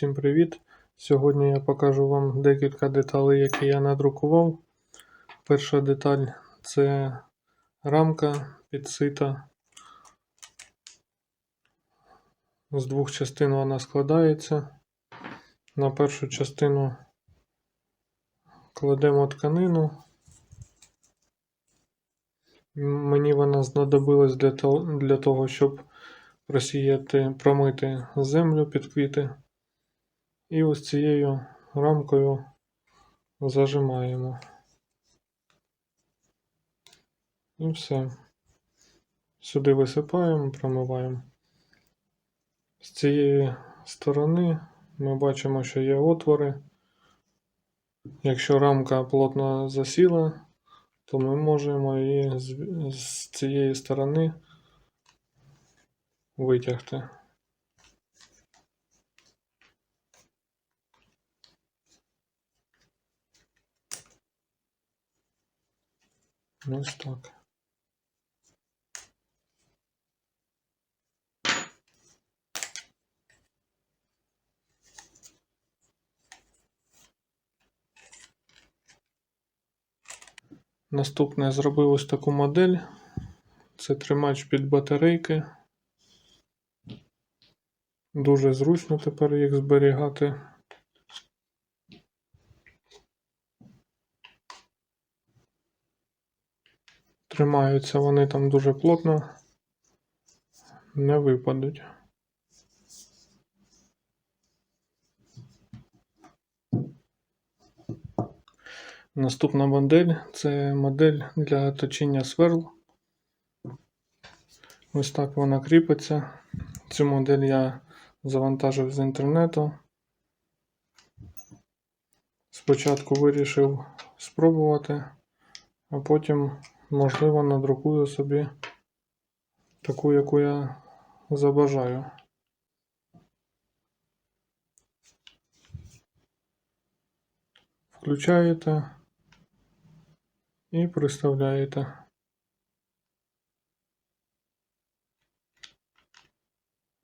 Усім привіт! Сьогодні я покажу вам декілька деталей, які я надрукував. Перша деталь це рамка підсита. З двох частин вона складається. На першу частину кладемо тканину. Мені вона знадобилась для того щоб просіяти, промити землю під квіти. І ось цією рамкою зажимаємо. І все. Сюди висипаємо, промиваємо. З цієї сторони ми бачимо, що є отвори. Якщо рамка плотно засіла, то ми можемо її з, цієї сторони витягти. Ось так. Наступне я зробив ось таку модель. Це тримач під батарейки. Дуже зручно тепер їх зберігати. Тримаються вони там дуже плотно, не випадуть. Наступна модель це модель для точіння сверл. Ось так вона кріпиться. Цю модель я завантажив з інтернету. Спочатку вирішив спробувати, а потім, можливо, надрукую собі таку, яку я забажаю. Включаєте і приставляєте.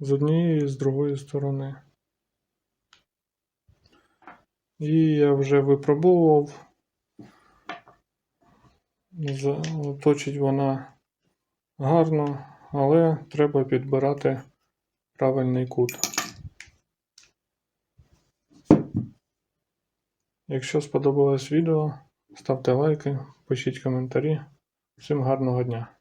З однієї і з другої сторони. І я вже випробовував. Точить вона гарно, але треба підбирати правильний кут. Якщо сподобалось відео, ставте лайки, пишіть коментарі. Всім гарного дня!